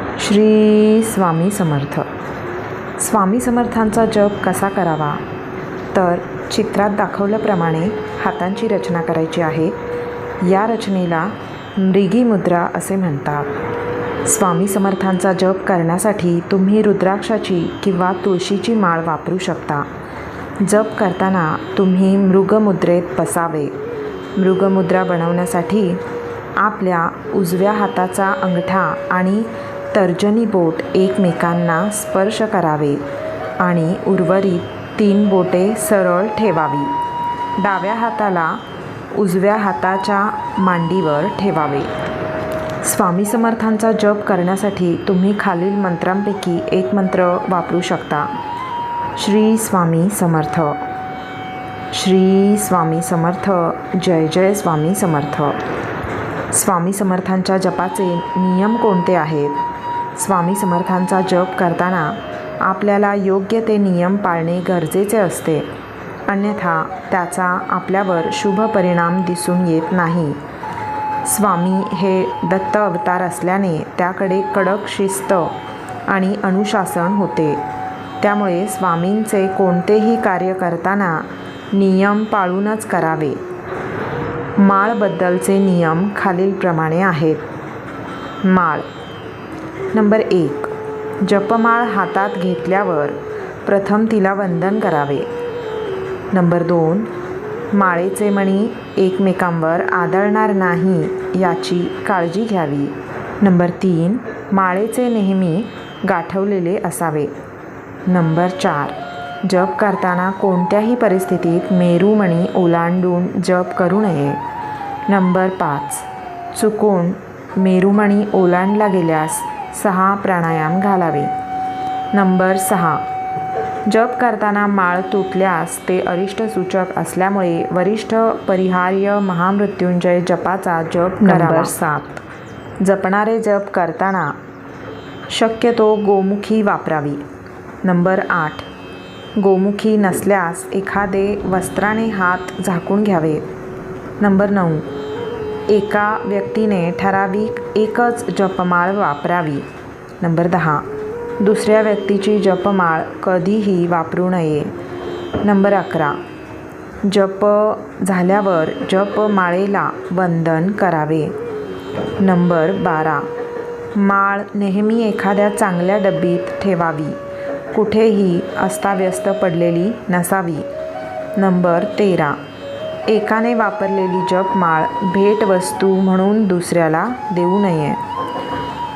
श्री स्वामी समर्थ. स्वामी समर्थांचा जप कसा करावा? तर चित्रात दाखवल्याप्रमाणे हातांची रचना करायची आहे. या रचनेला मृगी मुद्रा असे म्हणतात. स्वामी समर्थांचा जप करण्यासाठी तुम्ही रुद्राक्षाची किंवा तुळशीची माळ वापरू शकता. जप करताना तुम्ही मृगमुद्रेत बसावे. मृगमुद्रा बनवण्यासाठी आपल्या उजव्या हाताचा अंगठा आणि तर्जनी बोट एकमेकांना स्पर्श करावे आणि उर्वरित तीन बोटे सरळ ठेवावी. डाव्या हाताला उजव्या हाताच्या मांडीवर ठेवावे. स्वामी समर्थांचा जप करण्यासाठी तुम्ही खालील मंत्रांपैकी एक मंत्र वापरू शकता. श्री स्वामी समर्थ. श्री स्वामी समर्थ. जय जय स्वामी समर्थ. स्वामी समर्थांच्या जपाचे नियम कोणते आहेत? स्वामी समर्थांचा जप करताना आपल्याला योग्य ते नियम पाळणे गरजेचे असते. अन्यथा त्याचा आपल्यावर शुभ परिणाम दिसून येत नाही. स्वामी हे दत्त अवतार असल्याने त्याकडे कडक शिस्त आणि अनुशासन होते. त्यामुळे स्वामींचे कोणतेही कार्य करताना नियम पाळूनच करावे. माळबद्दलचे नियम खालीलप्रमाणे आहेत. माळ नंबर एक. जपमाळ हातात घेतल्यावर प्रथम तिला वंदन करावे. नंबर दोन. माळेचे मणी एकमेकांवर आदळणार नाही याची काळजी घ्यावी. नंबर तीन. माळेचे नेहमी गाठवलेले असावे. नंबर चार. जप करताना कोणत्याही परिस्थितीत मेरूमणी ओलांडून जप करू नये. नंबर पाच. चुकून मेरूमणी ओलांडला गेल्यास सहा प्राणायाम घालावे. नंबर सहा. जप करताना माळ तुटल्यास ते अरिष्टसूचक असल्यामुळे वरिष्ठ परिहार्य महामृत्युंजय जपाचा जप करावा. सात. जपणारे जप करताना शक्यतो गोमुखी वापरावी. नंबर आठ. गोमुखी नसल्यास एखादे वस्त्राने हात झाकून घ्यावे. नंबर नऊ. एका व्यक्तीने ठराविक एकच जपमाळ वापरावी. नंबर दहा. दुसऱ्या व्यक्तीची जपमाळ कधीही वापरू नये. नंबर अकरा. जप झाल्यावर जपमाळेला वंदन करावे. नंबर बारा. माळ नेहमी एखाद्या चांगल्या डब्बीत ठेवावी. कुठेही अस्ताव्यस्त पडलेली नसावी. नंबर तेरा. एकाने वापरलेली जपमाळ भेटवस्तू म्हणून दुसऱ्याला देऊ नये.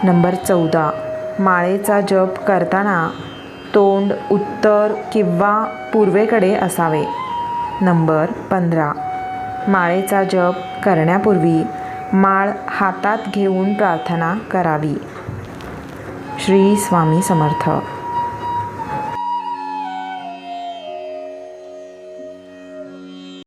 नंबर चौदा. माळेचा जप करताना तोंड उत्तर किंवा पूर्वेकडे असावे. नंबर पंधरा. माळेचा जप करण्यापूर्वी माळ हातात घेऊन प्रार्थना करावी. श्री स्वामी समर्थ.